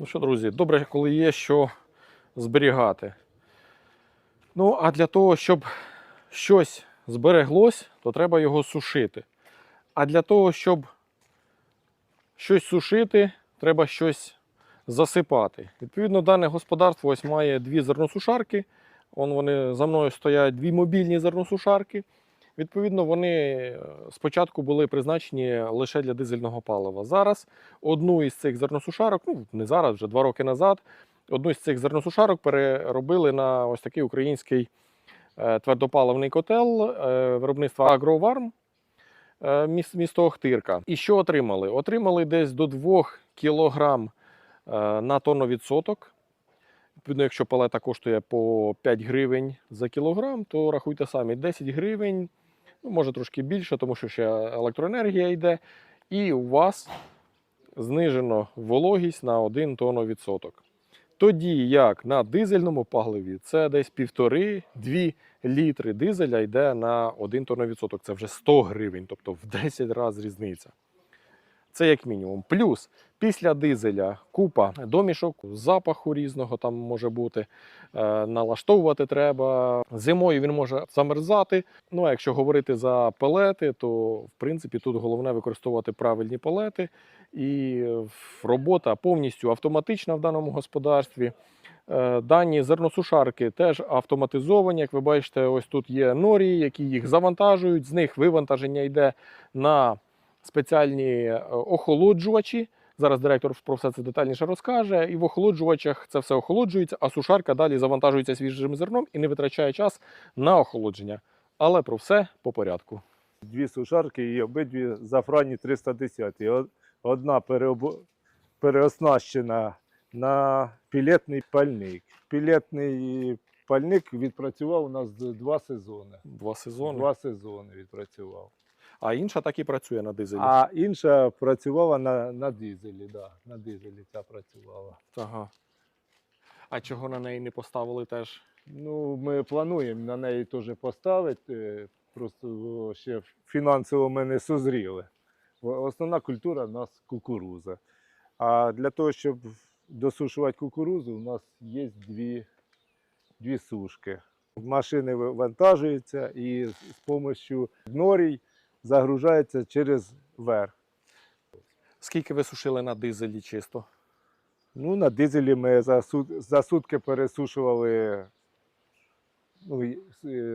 Ну що, друзі, добре, коли є що зберігати. Ну, а для того, щоб щось збереглось, то треба його сушити. А для того, щоб щось сушити, треба щось засипати. Відповідно, дане господарство ось має дві зерносушарки. Вон вони за мною стоять дві мобільні зерносушарки. Відповідно, вони е, спочатку були призначені лише для дизельного палива. Зараз одну із цих зерносушарок, ну не зараз, вже два роки назад, одну з цих зерносушарок переробили на ось такий український е, твердопаливний котел е, виробництва Агроварм місто Охтирка. І що отримали? Отримали десь до 2 кг на тонну відсоток. Відповідно, якщо палета коштує по 5 гривень за кілограм, то рахуйте самі 10 гривень, ну, може трошки більше, тому що ще електроенергія йде. І у вас знижено вологість на 1 тонну відсоток. Тоді як на дизельному паливі це десь 1,5-2 літри дизеля йде на 1 тонну відсоток. Це вже 100 гривень, тобто в 10 разів різниця. Це як мінімум. Плюс після дизеля купа домішок, запаху різного там може бути. Е, налаштовувати треба. Зимою він може замерзати. Ну а якщо говорити за пелети, то в принципі тут головне використовувати правильні пелети. І робота повністю автоматична в даному господарстві. Е, Дані зерносушарки теж автоматизовані. Як ви бачите, ось тут є норі, які їх завантажують. З них вивантаження йде на спеціальні е, охолоджувачі. Зараз директор про все це детальніше розкаже. І в охолоджувачах це все охолоджується, а сушарка далі завантажується свіжим зерном і не витрачає час на охолодження. Але про все по порядку. Дві сушарки і обидві зафрані 310. Одна переоснащена на пілетний пальник. Пілетний пальник відпрацював у нас два сезони. Два сезони. Два сезони відпрацював. А інша так і працює на дизелі. А інша працювала на, на дизелі. Да, на дизелі ця працювала. Ага. А чого на неї не поставили теж? Ну, ми плануємо на неї теж поставити. Просто ще фінансово ми не созріли. Основна культура у нас кукуруза. А для того, щоб досушувати кукурузу, у нас є дві, дві сушки. Машини вивантажуються і з допомогою норій загружаються через верх. Скільки ви сушили на дизелі чисто? Ну, на дизелі ми за, сут- за сутки пересушували. Ну, е,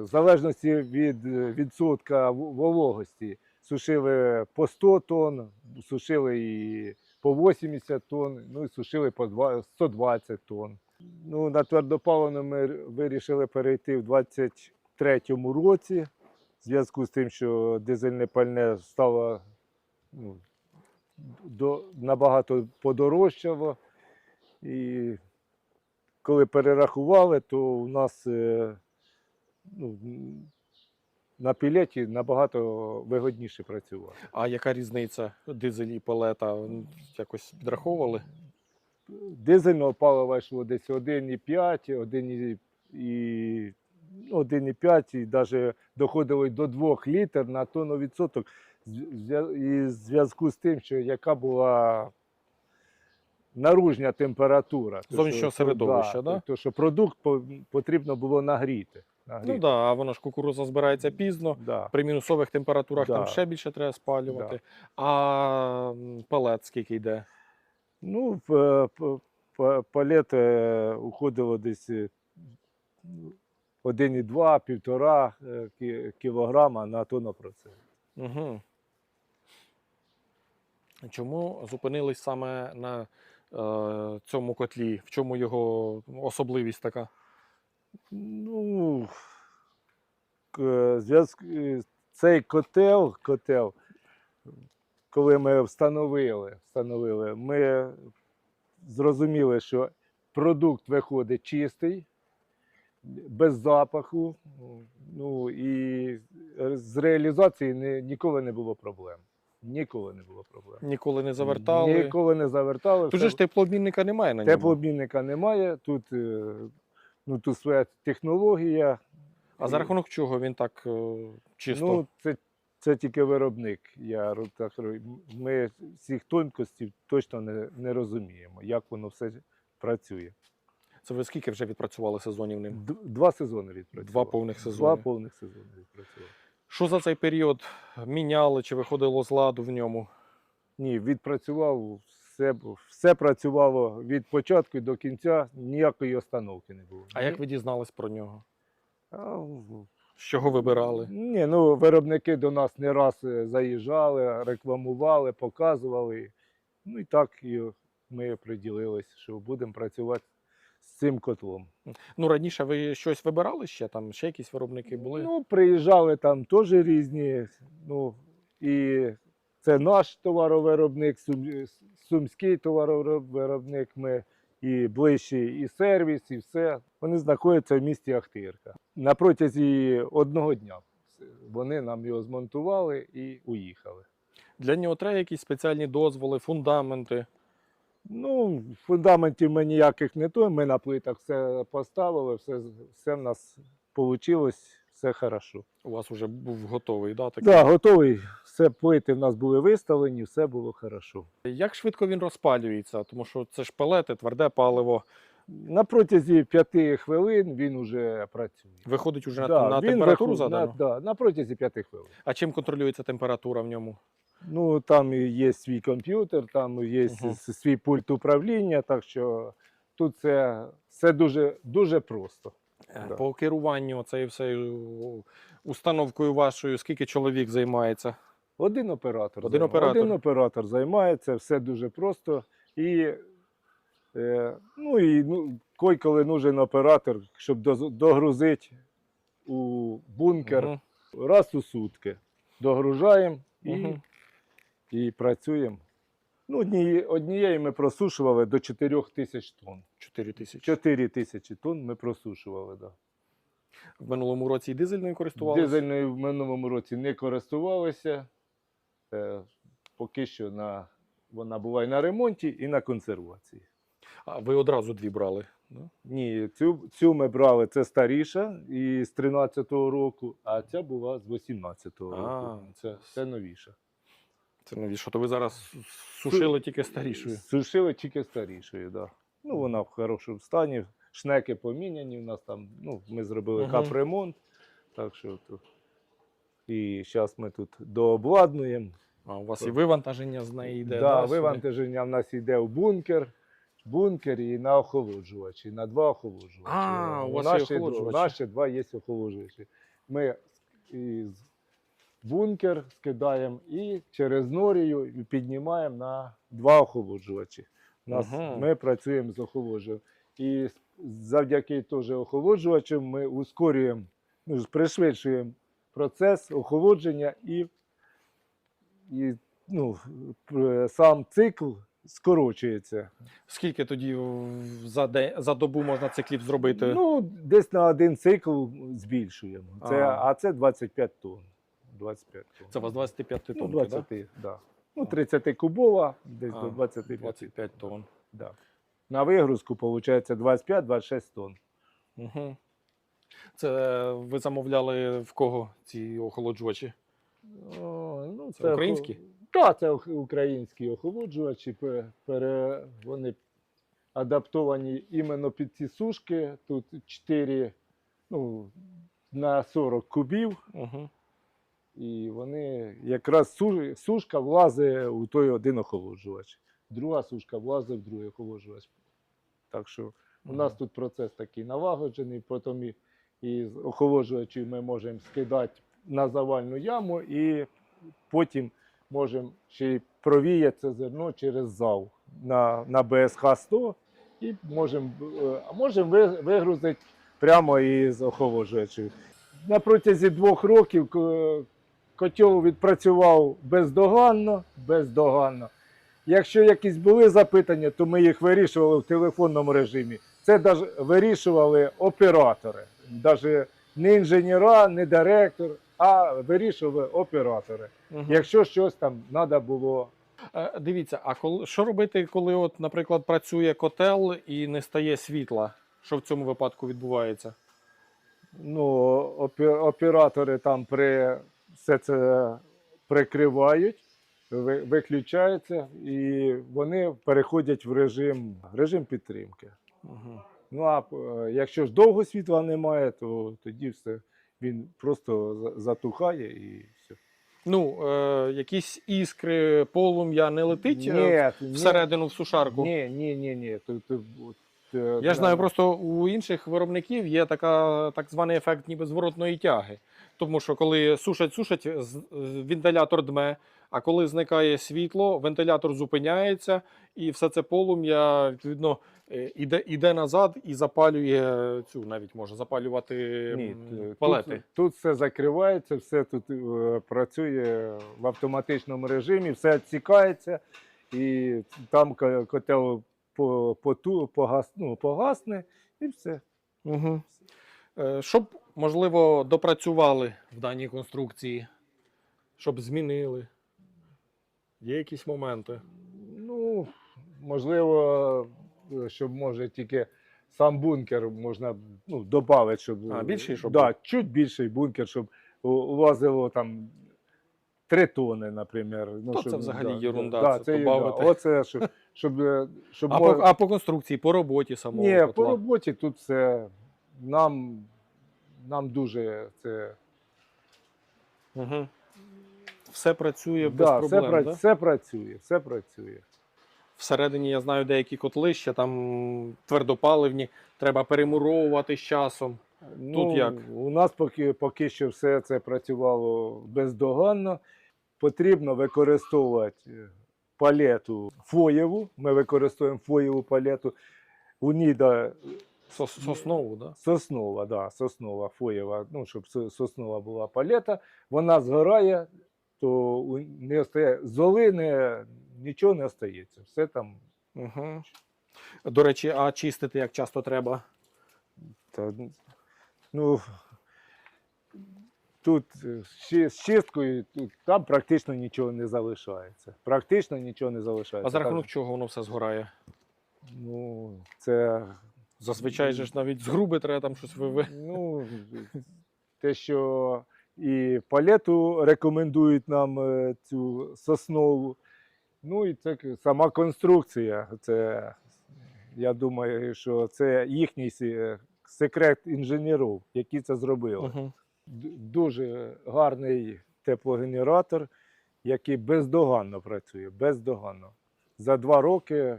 в залежності від е, відсотка вологості. Сушили по 100 тонн, сушили і по 80 тонн, ну і сушили по 120 тонн. Ну, на твердопаливно ми вирішили перейти в 23-му році, в зв'язку з тим, що дизельне пальне стало ну, до, набагато подорожчало. І коли перерахували, то у нас е, ну, на пілеті набагато вигодніше працювати. А яка різниця дизель і палета? Якось підраховували? Дизельного палива йшло десь 1,5, 1,5 і, ну, 1,5 і навіть доходило до 2 літр на тонну відсоток. І в зв'язку з тим, що яка була наружня температура. Зовнішнього середовища, да? То, що продукт потрібно було нагріти. Ну так, да, а воно ж кукуруза збирається пізно. Да. При мінусових температурах там ще більше треба спалювати. А палет скільки йде? Ну, п- палет е, уходило десь е, 1,2-1,5 е, кі- кілограма на тонну процент. Угу. Чому зупинились саме на е, цьому котлі? В чому його особливість така? Ну, к- зв'язк... е, цей котел, котел, коли ми встановили, встановили, ми зрозуміли, що продукт виходить чистий, без запаху. Ну і з реалізації ні- ніколи не було проблем. Ніколи не було проблем. Ніколи не завертали. Ніколи не завертали. Тут же ж теплообмінника немає на ньому. Теплообмінника немає. Тут, е, ну, тут своя технологія. А за рахунок чого він так е, чисто? Ну, це це тільки виробник. Я так ми всіх тонкостей точно не, не розуміємо, як воно все працює. Це ви скільки вже відпрацювали сезонів ним? Д- Два сезони відпрацював. Два повних сезони. Два повних сезони відпрацював. Що за цей період міняли чи виходило з ладу в ньому? Ні, відпрацював, все, все працювало від початку до кінця, ніякої остановки не було. А як ви дізнались про нього? А, в- З чого вибирали? Ні, ну виробники до нас не раз е, заїжджали, рекламували, показували. Ну і так і ми приділились, що будемо працювати з цим котлом. Ну раніше ви щось вибирали ще там, ще якісь виробники були? Ну, приїжджали там теж різні. Ну, і це наш товаровиробник, сум- сумський товаровиробник. Ми і ближчий, і сервіс, і все. Вони знаходяться в місті Ахтирка. На протязі одного дня вони нам його змонтували і уїхали. Для нього треба якісь спеціальні дозволи, фундаменти. Ну, фундаментів ми ніяких не то. Ми на плитах все поставили, все, все в нас вийшло, все хорошо. У вас вже був готовий, да, такий? Так, да, готовий. Все плити в нас були виставлені, все було хорошо. Як швидко він розпалюється? Тому що це ж пелети, тверде паливо. На протязі п'яти хвилин він уже працює. Виходить уже Да, на, на температуру виход- задану. На, да, на протязі п'яти хвилин. А чим контролюється температура в ньому? Ну, там і є свій комп'ютер, там є с- свій пульт управління, так що тут це все дуже, дуже просто. Е, Да. По керуванню цією всею установкою вашою, скільки чоловік займається? Один оператор. Один оператор. Один оператор займається, все дуже просто. І, е, ну, і ну, кой, коли нужен оператор, щоб догрузити у бункер Мгм. раз у сутки. Догружаємо і, Мгм. І працюємо. Ну, одні, однієї ми просушували до 4 тисяч тонн. 4 тисячі. 4 тисячі тонн ми просушували. Да. В минулому році і дизельною користувалися? Дизельною в минулому році не користувалися. Е, поки що на, вона була і на ремонті, і на консервації. А ви одразу дві брали? Да? Ні, цю, цю ми брали, це старіша і з 13-го року, а ця була з 18-го року. А, Це, це новіша. Це новіше. То ви зараз сушили тільки старішою. Сушили тільки старішою, так. Да. Ну, вона в хорошому стані. Шнеки поміняні. У нас там, ну, ми зробили Мгм. капремонт. Так що тут. І зараз ми тут дообладнуємо. А у вас і вивантаження з неї йде. да, сюди? вивантаження в нас йде в бункер. Бункер і на охолоджувачі, на два охолоджувачі. А, у вас є наші, охолоджувачі. наші два є охолоджувачі. Ми із бункер скидаємо і через норію піднімаємо на два охолоджувачі. У Нас, Мгм. Ми працюємо з охолоджувачем. І завдяки теж охолоджувачам ми ускорюємо, ну, пришвидшуємо процес охолодження і, і ну, сам цикл скорочується. Скільки тоді за, день, за добу можна циклів зробити? Ну, десь на один цикл збільшуємо. Це, А. а. це 25 тонн. 25 тонн. Це у вас 25 ну, тонн, 20, да? да? Ну, 30 кубова, десь А, до 25. 25 тонн. Да. На вигрузку виходить 25-26 тонн. Угу. Це ви замовляли в кого ці охолоджувачі? О, ну, Це українські? Так, це українські охолоджувачі. Пере, вони адаптовані іменно під ці сушки. Тут 4 ну, на 40 кубів. Угу. І вони якраз сушка влазить у той один охолоджувач. Друга сушка влазить в другий охолоджувач. Так що у нас тут процес такий налагоджений, потім і, і з охолоджувачів ми можемо скидати на завальну яму і потім можемо ще й провіяти це зерно через зал на, на БСХ 100 і можемо, е, а можемо вигрузити прямо із охолоджувачів. На протязі двох років ко- котел відпрацював бездоганно, бездоганно. Якщо якісь були запитання, то ми їх вирішували в телефонному режимі. Це вирішували оператори. Навіть не інженера, не директор, а вирішували оператори. Якщо щось там треба було. Е, Дивіться, а коли що робити, коли, от, наприклад, працює котел і не стає світла? Що в цьому випадку відбувається? Ну, опе- оператори там при все це прикривають, виключаються, і вони переходять в режим, режим підтримки. Угу. Ну а е, якщо ж довго світла немає, то тоді все він просто затухає і все. Ну, е, якісь іскри, полум'я не летить е, ні, всередину в сушарку. Ні, ні, ні, ні. Е, Я ж знаю, просто у інших виробників є така, так званий ефект ніби зворотної тяги. Тому що коли сушать, сушать, вентилятор дме, а коли зникає світло, вентилятор зупиняється, і все це полум'я, відповідно, е, іде, іде назад і запалює цю, навіть може запалювати Ні, палети. Тут, тут все закривається, все тут е, працює в автоматичному режимі, все відсікається, і там котел поту, погас, ну, погасне, і все. Угу. Щоб, можливо, допрацювали в даній конструкції, щоб змінили. Є якісь моменти. Ну, можливо, е, щоб може тільки сам бункер можна ну, додати, щоб. А, більший, щоб да, чуть більший бункер, щоб улазило там 3 тони, наприклад. Ну, То щоб, це взагалі да, єрунда, Да, це це, да, оце, щоб, щоб, е, щоб А, мож- по, а по конструкції, по роботі самого Ні, котла? по роботі тут все нам, нам дуже це. Угу. Все працює без Да, все, проблем. пра- да? все працює, все працює. Всередині я знаю деякі котли ще там твердопаливні, треба перемуровувати з часом. Ну, як? У нас поки, поки що все це працювало бездоганно. Потрібно використовувати е, палету фоєву. Ми використовуємо фоєву палету. У Ніда Сос, соснову, да? соснова, да, соснова фоєва, ну, щоб соснова була палета. Вона згорає, то не остає, золи не, нічого не остається. Все там Угу. До речі, а чистити як часто треба? Та, ну, тут е, з чисткою тут, там практично нічого не залишається. Практично нічого не залишається. А за рахунок чого воно все згорає? ну, це Зазвичай же ж навіть з груби треба там щось виви. ну, те, що і палету рекомендують нам е, цю соснову. Ну і це сама конструкція. Це, я думаю, що це їхній секрет інженерів, які це зробили. Угу. Дуже гарний теплогенератор, який бездоганно працює. Бездоганно. За два роки,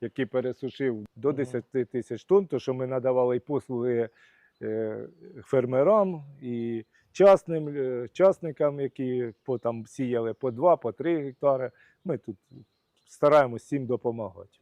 який пересушив до Мгм. 10 тисяч тонн, то що ми надавали і послуги е, фермерам і частним, е, частникам, які по, там, сіяли по 2, по 3 гектари. Ми тут стараємось всім допомагати.